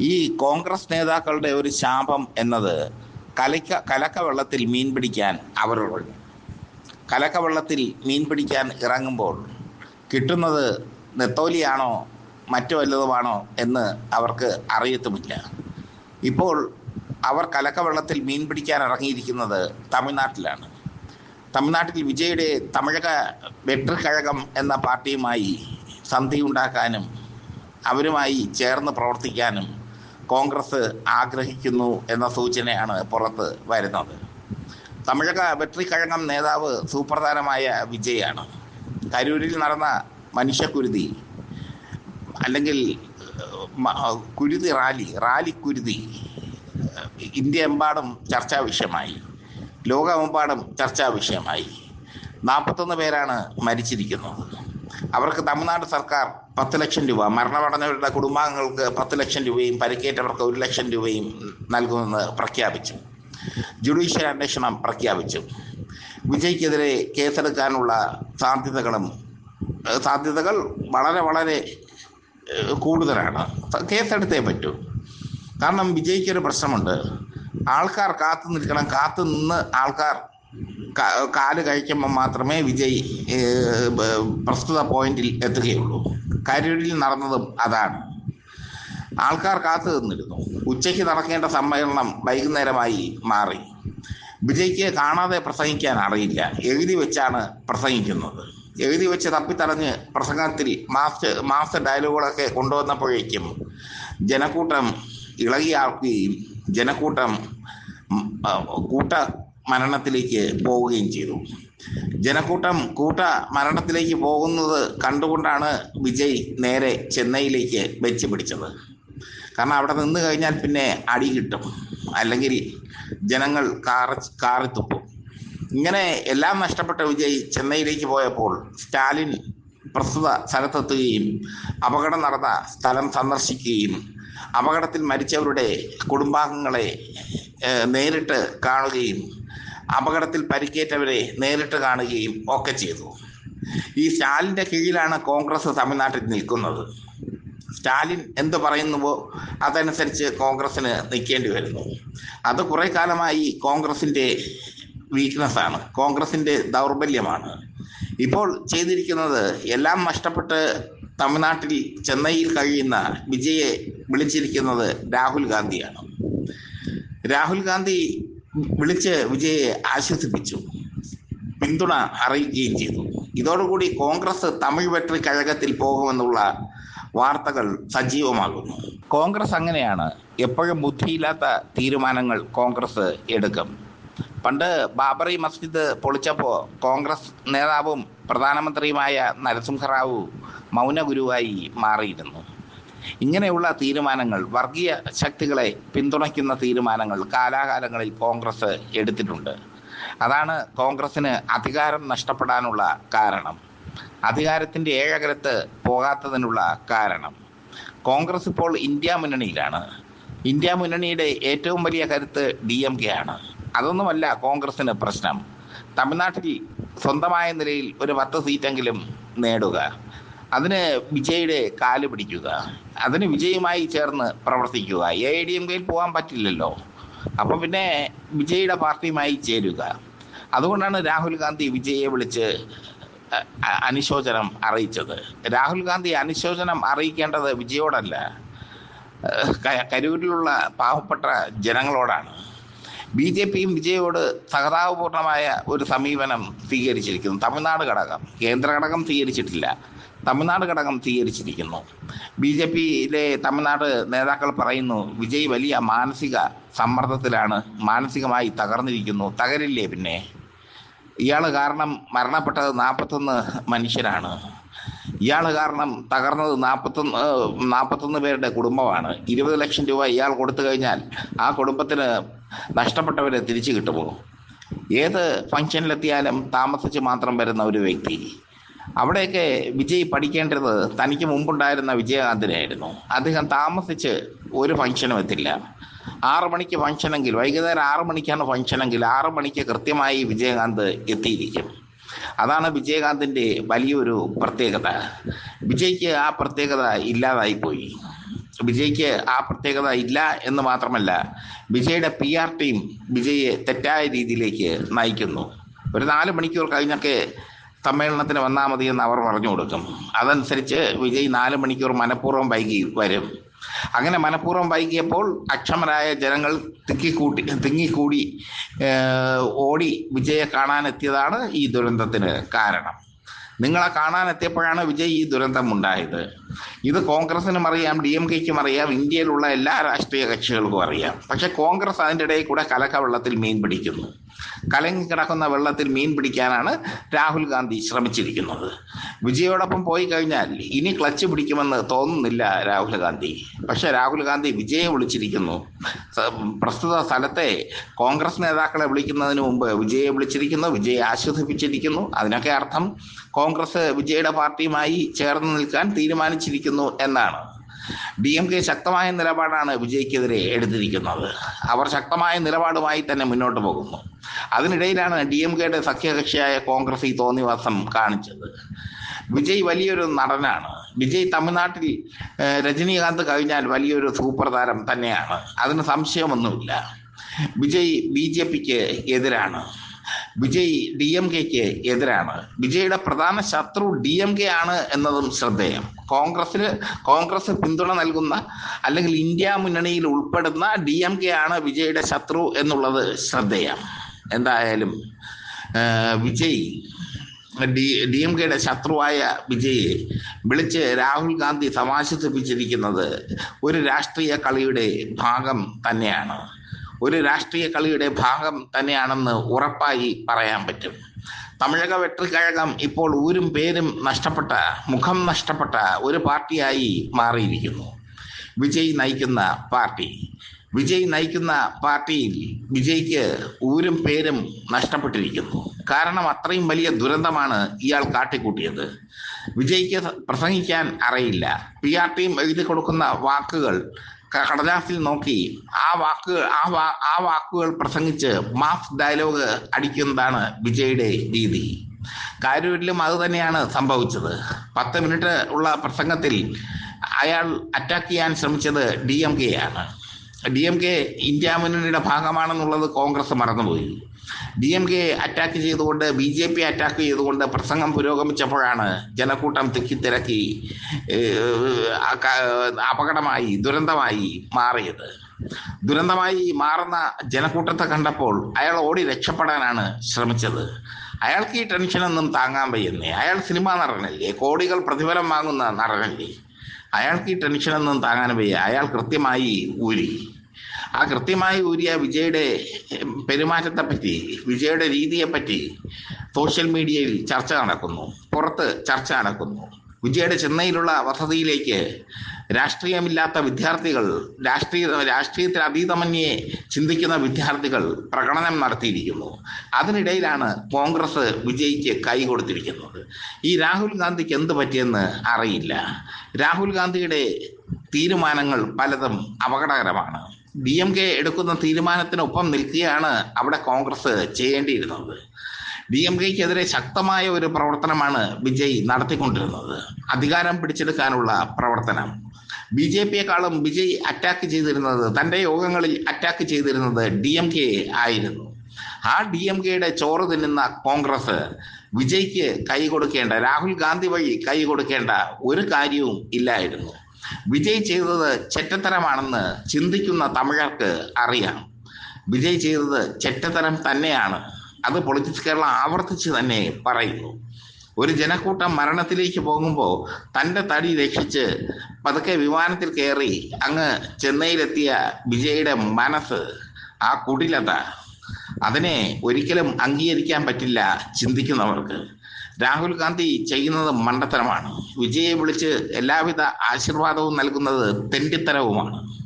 ഈ കോൺഗ്രസ് നേതാക്കളുടെ ഒരു ശാപം എന്നത് കലക്ക കലക്കവെള്ളത്തിൽ മീൻ പിടിക്കാൻ അവരോട്. കലക്കവെള്ളത്തിൽ മീൻ പിടിക്കാൻ ഇറങ്ങുമ്പോൾ കിട്ടുന്നത് നെത്തോലിയാണോ മറ്റു വല്ലതുമാണോ എന്ന് അവർക്ക് അറിയത്തുമില്ല. ഇപ്പോൾ അവർ കലക്കവെള്ളത്തിൽ മീൻ പിടിക്കാൻ ഇറങ്ങിയിരിക്കുന്നത് തമിഴ്നാട്ടിലാണ്. തമിഴ്നാട്ടിൽ വിജയുടെ തമിഴക വെട്ടിക്കഴകം എന്ന പാർട്ടിയുമായി സന്ധി ഉണ്ടാക്കാനും അവരുമായി ചേർന്ന് പ്രവർത്തിക്കാനും കോൺഗ്രസ് ആഗ്രഹിക്കുന്നു എന്ന സൂചനയാണ് പുറത്ത് വരുന്നത്. തമിഴക വെട്രിക്കഴകം നേതാവ് സൂപ്രധാനമായ വിജയാണ്. കരൂരിൽ നടന്ന മനുഷ്യക്കുരുതി അല്ലെങ്കിൽ കുരുതി റാലി റാലി കുരുതി ഇന്ത്യ എമ്പാടും ചർച്ചാ വിഷയമായി. ലോകമെമ്പാടും ചർച്ചാ വിഷയമായി. നാൽപ്പത്തൊന്ന് പേരാണ് മരിച്ചിരിക്കുന്നത്. അവർക്ക് തമിഴ്നാട് സർക്കാർ പത്ത് ലക്ഷം രൂപ മരണമടഞ്ഞവരുടെ കുടുംബാംഗങ്ങൾക്ക് പത്ത് ലക്ഷം രൂപയും പരിക്കേറ്റവർക്ക് ഒരു ലക്ഷം രൂപയും നൽകുമെന്ന് പ്രഖ്യാപിച്ചു. ജുഡീഷ്യൽ അന്വേഷണം പ്രഖ്യാപിച്ചു. വിജയ്ക്കെതിരെ കേസെടുക്കാനുള്ള സാധ്യതകളും സാധ്യതകൾ വളരെ വളരെ കൂടുതലാണ്. കേസെടുത്തേ പറ്റൂ. കാരണം വിജയ്ക്കൊരു പ്രശ്നമുണ്ട്. ആൾക്കാർ കാത്തു നിൽക്കണം കാത്തു നിന്ന് ആൾക്കാർ കാൽ കഴിക്കുമ്പോൾ മാത്രമേ വിജയ് പ്രസ്തുത പോയിന്റിൽ എത്തുകയുള്ളൂ. കരൂരിൽ നടന്നതും അതാണ്. ആൾക്കാർ കാത്തു നിന്നിരുന്നു. ഉച്ചയ്ക്ക് നടക്കേണ്ട സമ്മേളനം വൈകുന്നേരമായി മാറി. വിജയ്ക്ക് കാണാതെ പ്രസംഗിക്കാൻ അറിയില്ല. എഴുതി വെച്ചാണ് പ്രസംഗിക്കുന്നത്. എഴുതി വെച്ച് തപ്പിത്തടഞ്ഞ് പ്രസംഗത്തിൽ മാസ്റ്റർ മാസ്റ്റർ ഡയലോഗുകളൊക്കെ കൊണ്ടുവന്നപ്പോഴേക്കും ജനക്കൂട്ടം ഇളകിയാക്കുകയും ജനക്കൂട്ടം കൂട്ട മരണത്തിലേക്ക് പോവുകയും ചെയ്തു. ജനക്കൂട്ടം കൂട്ട മരണത്തിലേക്ക് പോകുന്നത് കണ്ടുകൊണ്ടാണ് വിജയ് നേരെ ചെന്നൈയിലേക്ക് വെച്ച് പിടിച്ചത്. കാരണം അവിടെ നിന്ന് കഴിഞ്ഞാൽ പിന്നെ അടി കിട്ടും. അല്ലെങ്കിൽ ജനങ്ങൾ കാറ കാറി തുപ്പും ഇങ്ങനെ എല്ലാം നഷ്ടപ്പെട്ട വിജയ് ചെന്നൈയിലേക്ക് പോയപ്പോൾ സ്റ്റാലിൻ പ്രസ്തുത സ്ഥലത്തെത്തുകയും അപകടം നടന്ന സ്ഥലം സന്ദർശിക്കുകയും അപകടത്തിൽ മരിച്ചവരുടെ കുടുംബാംഗങ്ങളെ നേരിട്ട് കാണുകയും അപകടത്തിൽ പരിക്കേറ്റവരെ നേരിട്ട് കാണുകയും ഒക്കെ ചെയ്തു. ഈ സ്റ്റാലിന്റെ കീഴിലാണ് കോൺഗ്രസ് തമിഴ്നാട്ടിൽ നിൽക്കുന്നത്. സ്റ്റാലിൻ എന്ത് പറയുന്നുവോ അതനുസരിച്ച് കോൺഗ്രസ്സിന് നിൽക്കേണ്ടി വരുന്നു. അത് കുറേ കാലമായി കോൺഗ്രസിന്റെ വീക്ക്നെസ് ആണ്. കോൺഗ്രസിന്റെ ദൗർബല്യമാണ്. ഇപ്പോൾ ചെയ്തിരിക്കുന്നത് എല്ലാം നഷ്ടപ്പെട്ട് തമിഴ്നാട്ടിൽ ചെന്നൈയിൽ കഴിയുന്ന വിജയെ വിളിച്ചിരിക്കുന്നത് രാഹുൽ ഗാന്ധിയാണ്. രാഹുൽ ഗാന്ധി വിളിച്ച് വിജയെ ആശ്വസിപ്പിച്ചു. പിന്തുണ അറിയിക്കുകയും ചെയ്തു. ഇതോടുകൂടി കോൺഗ്രസ് തമിഴ് വെട്രി കഴകത്തിൽ പോകുമെന്നുള്ള വാർത്തകൾ സജീവമാകുന്നു. കോൺഗ്രസ് അങ്ങനെയാണ്. എപ്പോഴും ബുദ്ധിയില്ലാത്ത തീരുമാനങ്ങൾ കോൺഗ്രസ് എടുക്കും. പണ്ട് ബാബറി മസ്ജിദ് പൊളിച്ചപ്പോൾ കോൺഗ്രസ് നേതാവും പ്രധാനമന്ത്രിയുമായ നരസിംഹറാവു മൗനഗുരുവായി മാറിയിരുന്നു. ഇങ്ങനെയുള്ള തീരുമാനങ്ങൾ വർഗീയ ശക്തികളെ പിന്തുണയ്ക്കുന്ന തീരുമാനങ്ങൾ കാലാകാലങ്ങളിൽ കോൺഗ്രസ് എടുത്തിട്ടുണ്ട്. അതാണ് കോൺഗ്രസിന് അധികാരം നഷ്ടപ്പെടാനുള്ള കാരണം. അധികാരത്തിന്റെ ഏഴകരത്ത് പോകാത്തതിനുള്ള കാരണം. കോൺഗ്രസ് ഇപ്പോൾ ഇന്ത്യ മുന്നണിയിലാണ്. ഇന്ത്യ മുന്നണിയുടെ ഏറ്റവും വലിയ കരുത്ത് ഡി എം കെ ആണ് അതൊന്നുമല്ല കോൺഗ്രസിന് പ്രശ്നം. തമിഴ്നാട്ടിൽ സ്വന്തമായ നിലയിൽ ഒരു പത്ത് സീറ്റെങ്കിലും നേടുക. അതിന് വിജയുടെ കാൽ പിടിക്കുക. അതിന് വിജയുമായി ചേർന്ന് പ്രവർത്തിക്കുക. എ ഐ ഡി എം കെയിൽ പോകാൻ പറ്റില്ലല്ലോ. അപ്പം പിന്നെ വിജയുടെ പാർട്ടിയുമായി ചേരുക. അതുകൊണ്ടാണ് രാഹുൽ ഗാന്ധി വിജയെ വിളിച്ച് അനുശോചനം അറിയിച്ചത്. രാഹുൽ ഗാന്ധി അനുശോചനം അറിയിക്കേണ്ടത് വിജയോടല്ല. കരൂരിലുള്ള പാവപ്പെട്ട ജനങ്ങളോടാണ്. ബി ജെ പിയും വിജയോട് സഹതാപപൂർണമായ ഒരു സമീപനം സ്വീകരിച്ചിരിക്കുന്നു. തമിഴ്നാട് ഘടകം കേന്ദ്ര ഘടകം സ്വീകരിച്ചിട്ടില്ല. തമിഴ്നാട് ഘടകം സ്വീകരിച്ചിരിക്കുന്നു. ബി ജെ പിയിലെ തമിഴ്നാട് നേതാക്കൾ പറയുന്നു വിജയ് വലിയ മാനസിക സമ്മർദ്ദത്തിലാണ് മാനസികമായി തകർന്നിരിക്കുന്നു തകരില്ലേ പിന്നെ? ഇയാൾ കാരണം മരണപ്പെട്ടത് നാൽപ്പത്തൊന്ന് മനുഷ്യരാണ്. ഇയാൾ കാരണം തകർന്നത് നാൽപ്പത്തൊന്ന് നാൽപ്പത്തൊന്ന് പേരുടെ കുടുംബമാണ്. ഇരുപത് ലക്ഷം രൂപ ഇയാൾ കൊടുത്തു കഴിഞ്ഞാൽ ആ കുടുംബത്തിന് നഷ്ടപ്പെട്ടവരെ തിരിച്ചു കിട്ടുമോ? ഏത് ഫംഗ്ഷനിലെത്തിയാലും താമസിച്ച് മാത്രം വരുന്ന ഒരു വ്യക്തി അവിടെയൊക്കെ വിജയ് പഠിക്കേണ്ടത് തനിക്ക് മുമ്പുണ്ടായിരുന്ന വിജയകാന്തിനായിരുന്നു അദ്ദേഹം താമസിച്ച് ഒരു ഫംഗ്ഷനും എത്തില്ല. ആറ് മണിക്ക് ഫംഗ്ഷനെങ്കിൽ വൈകുന്നേരം ആറ് മണിക്കാണ് ഫംഗ്ഷനെങ്കിൽ ആറ് മണിക്ക് കൃത്യമായി വിജയകാന്ത് എത്തിയിരിക്കും. അതാണ് വിജയകാന്തിന്റെ വലിയൊരു പ്രത്യേകത. വിജയ്ക്ക് ആ പ്രത്യേകത ഇല്ലാതായിപ്പോയി. വിജയ്ക്ക് ആ പ്രത്യേകത ഇല്ല എന്ന് മാത്രമല്ല വിജയുടെ പി ആർ ടീം വിജയെ തെറ്റായ രീതിയിലേക്ക് നയിക്കുന്നു. ഒരു നാല് മണിക്കൂർ കഴിഞ്ഞൊക്കെ സമ്മേളനത്തിന് വന്നാൽ മതി എന്ന് അവർ പറഞ്ഞു കൊടുക്കും. അതനുസരിച്ച് വിജയ് നാല് മണിക്കൂർ മനഃപൂർവം വൈകി വരും. അങ്ങനെ മനഃപൂർവം വൈകിയപ്പോൾ അക്ഷമരായ ജനങ്ങൾ തിക്കിക്കൂട്ടി തിങ്ങിക്കൂടി ഓടി വിജയെ കാണാനെത്തിയതാണ് ഈ ദുരന്തത്തിന് കാരണം. നിങ്ങളെ കാണാനെത്തിയപ്പോഴാണ് വിജയ് ഈ ദുരന്തം ഉണ്ടായത്. ഇത് കോൺഗ്രസിനും അറിയാം ഡി എം കെക്കും അറിയാം ഇന്ത്യയിലുള്ള എല്ലാ രാഷ്ട്രീയ കക്ഷികൾക്കും അറിയാം. പക്ഷെ കോൺഗ്രസ് അതിന്റെ ഇടയിൽ കൂടെ കലക്ക വെള്ളത്തിൽ മീൻ പിടിക്കുന്നു. കലങ്ങി കിടക്കുന്ന വെള്ളത്തിൽ മീൻ പിടിക്കാനാണ് രാഹുൽ ഗാന്ധി ശ്രമിച്ചിരിക്കുന്നത്. വിജയോടൊപ്പം പോയി കഴിഞ്ഞാൽ ഇനി ക്ലച്ച് പിടിക്കുമെന്ന് തോന്നുന്നില്ല രാഹുൽ ഗാന്ധി. പക്ഷെ രാഹുൽ ഗാന്ധി വിജയെ വിളിച്ചിരിക്കുന്നു. പ്രസ്തുത സ്ഥലത്തെ കോൺഗ്രസ് നേതാക്കളെ വിളിക്കുന്നതിന് മുമ്പ് വിജയെ വിളിച്ചിരിക്കുന്നു വിജയെ ആശ്വസിപ്പിച്ചിരിക്കുന്നു. അതിനൊക്കെ അർത്ഥം കോൺഗ്രസ് വിജയുടെ പാർട്ടിയുമായി ചേർന്ന് നിൽക്കാൻ തീരുമാനിച്ചിരിക്കുന്നു എന്നാണ്. ഡി എം കെ ശക്തമായ നിലപാടാണ് വിജയ്ക്കെതിരെ എടുത്തിരിക്കുന്നത്. അവർ ശക്തമായ നിലപാടുമായി തന്നെ മുന്നോട്ട് പോകുന്നു. അതിനിടയിലാണ് ഡി എം കെയുടെ സഖ്യകക്ഷിയായ കോൺഗ്രസ് ഈ തോന്നിവാസം കാണിച്ചത്. വിജയ് വലിയൊരു നടനാണ്. വിജയ് തമിഴ്നാട്ടിൽ രജനീകാന്ത് കഴിഞ്ഞാൽ വലിയൊരു സൂപ്പർ താരം തന്നെയാണ്. അതിന് സംശയമൊന്നുമില്ല. വിജയ് ബി ജെ പിക്ക് എതിരാണ്. വിജയ് ഡി എം കെക്ക് എതിരാണ്. വിജയുടെ പ്രധാന ശത്രു ഡി എം കെ ആണ് എന്നതും ശ്രദ്ധേയം. കോൺഗ്രസിന് കോൺഗ്രസ് പിന്തുണ നൽകുന്ന അല്ലെങ്കിൽ ഇന്ത്യ മുന്നണിയിൽ ഉൾപ്പെടുന്ന ഡി എം കെ ആണ് വിജയുടെ ശത്രു എന്നുള്ളത് ശ്രദ്ധേയം. എന്തായാലും വിജയ് ഡി ഡി എം കെയുടെ ശത്രുവായ വിജയെ വിളിച്ച് രാഹുൽ ഗാന്ധി സമാശ്വസിപ്പിച്ചിരിക്കുന്നത് ഒരു രാഷ്ട്രീയ കളിയുടെ ഭാഗം തന്നെയാണ്. ഒരു രാഷ്ട്രീയ കളിയുടെ ഭാഗം തന്നെയാണെന്ന് ഉറപ്പായി പറയാൻ പറ്റും. തമിഴക വെട്ടിക്കഴകം ഇപ്പോൾ ഊരും പേരും നഷ്ടപ്പെട്ട മുഖം നഷ്ടപ്പെട്ട ഒരു പാർട്ടിയായി മാറിയിരിക്കുന്നു. വിജയ് നയിക്കുന്ന പാർട്ടി. വിജയ് നയിക്കുന്ന പാർട്ടിയിൽ വിജയ്ക്ക് ഊരും പേരും നഷ്ടപ്പെട്ടിരിക്കുന്നു. കാരണം അത്രയും വലിയ ദുരന്തമാണ് ഇയാൾ കാട്ടിക്കൂട്ടിയത്. വിജയ്ക്ക് പ്രസംഗിക്കാൻ അറിയില്ല. പി ആർ ടീം എഴുതി കൊടുക്കുന്ന വാക്കുകൾ കടലാസിൽ നോക്കി. ആ വാക്ക് ആ വാ ആ വാക്കുകൾ പ്രസംഗിച്ച് മാഫ് ഡയലോഗ് അടിക്കുന്നതാണ് വിജയുടെ രീതി. കാരൂരിലും അത് തന്നെയാണ് സംഭവിച്ചത്. പത്ത് മിനിറ്റ് ഉള്ള പ്രസംഗത്തിൽ അയാൾ അറ്റാക്ക് ചെയ്യാൻ ശ്രമിച്ചത് ഡി എം കെ ആണ്. ഡി എം കെ ഇന്ത്യ മുന്നണിയുടെ ഭാഗമാണെന്നുള്ളത് കോൺഗ്രസ് മറന്നുപോയി. ഡി എം കെ അറ്റാക്ക് ചെയ്തുകൊണ്ട് ബി ജെ പി അറ്റാക്ക് ചെയ്തുകൊണ്ട് പ്രസംഗം പുരോഗമിച്ചപ്പോഴാണ് ജനക്കൂട്ടം തിക്കിത്തിരക്കി അപകടമായി ദുരന്തമായി മാറിയത്. ദുരന്തമായി മാറുന്ന ജനക്കൂട്ടത്തെ കണ്ടപ്പോൾ അയാൾ ഓടി രക്ഷപ്പെടാനാണ് ശ്രമിച്ചത്. അയാൾക്ക് ഈ ടെൻഷനൊന്നും താങ്ങാൻ വയ്യുന്നേ അയാൾ സിനിമാ നടനല്ലേ? കോടികൾ പ്രതിഫലം വാങ്ങുന്ന നടനല്ലേ? അയാൾക്ക് ഈ ടെൻഷനൊന്നും താങ്ങാൻ വയ്യ. അയാൾ കൃത്യമായി ഊരി. ആ കൃത്യമായി ഊരിയ വിജയുടെ പെരുമാറ്റത്തെ പെരുമാറ്റത്തെപ്പറ്റി വിജയുടെ രീതിയെപ്പറ്റി സോഷ്യൽ മീഡിയയിൽ ചർച്ച നടക്കുന്നു. പുറത്ത് ചർച്ച നടക്കുന്നു. വിജയുടെ ചെന്നൈയിലുള്ള വസതിയിലേക്ക് രാഷ്ട്രീയമില്ലാത്ത വിദ്യാർത്ഥികൾ രാഷ്ട്രീയ രാഷ്ട്രീയത്തിൽ അതീതമന്യേ ചിന്തിക്കുന്ന വിദ്യാർത്ഥികൾ പ്രകടനം നടത്തിയിരിക്കുന്നു. അതിനിടയിലാണ് കോൺഗ്രസ് വിജയ്ക്ക് കൈ കൊടുത്തിരിക്കുന്നത്. ഈ രാഹുൽ ഗാന്ധിക്ക് എന്ത് പറ്റിയെന്ന് അറിയില്ല. രാഹുൽ ഗാന്ധിയുടെ തീരുമാനങ്ങൾ പലതും അപകടകരമാണ്. ഡി എം കെ എടുക്കുന്ന തീരുമാനത്തിനൊപ്പം നിൽക്കുകയാണ് അവിടെ കോൺഗ്രസ് ചെയ്യേണ്ടിയിരുന്നത്. ഡി എം കെക്കെതിരെ ശക്തമായ ഒരു പ്രവർത്തനമാണ് വിജയ് നടത്തിക്കൊണ്ടിരുന്നത്. അധികാരം പിടിച്ചെടുക്കാനുള്ള പ്രവർത്തനം. ബി ജെ പിയെക്കാളും വിജയ് അറ്റാക്ക് ചെയ്തിരുന്നത് തന്റെ യോഗങ്ങളിൽ അറ്റാക്ക് ചെയ്തിരുന്നത് ഡി എം കെ ആയിരുന്നു. ആ ഡി എം കെയുടെ ചോറ് തിന്നുന്ന കോൺഗ്രസ് വിജയ്ക്ക് കൈ കൊടുക്കേണ്ട രാഹുൽ ഗാന്ധി വഴി കൈ കൊടുക്കേണ്ട ഒരു കാര്യവും ഇല്ലായിരുന്നു. വിജയ് ചെയ്തത് ചെറ്റത്തരമാണെന്ന് ചിന്തിക്കുന്ന തമിഴർക്ക് അറിയാം. വിജയ് ചെയ്തത് ചെറ്റത്തരം തന്നെയാണ്. അത് പൊളിറ്റിക്സ് കേരള ആവർത്തിച്ച് തന്നെ പറയുന്നു. ഒരു ജനക്കൂട്ടം മരണത്തിലേക്ക് പോകുമ്പോൾ തന്റെ തടി രക്ഷിച്ച് പതുക്കെ വിമാനത്തിൽ കയറി അങ്ങ് ചെന്നൈയിലെത്തിയ വിജയുടെ മനസ്സ് ആ കുടിലത. അതിനെ ഒരിക്കലും അംഗീകരിക്കാൻ പറ്റില്ല ചിന്തിക്കുന്നവർക്ക്. രാഹുൽ ഗാന്ധി ചെയ്യുന്നത് മണ്ടത്തരമാണ്. വിജയെ വിളിച്ച് എല്ലാവിധ ആശീർവാദവും നൽകുന്നത് തെണ്ടിത്തരവുമാണ്.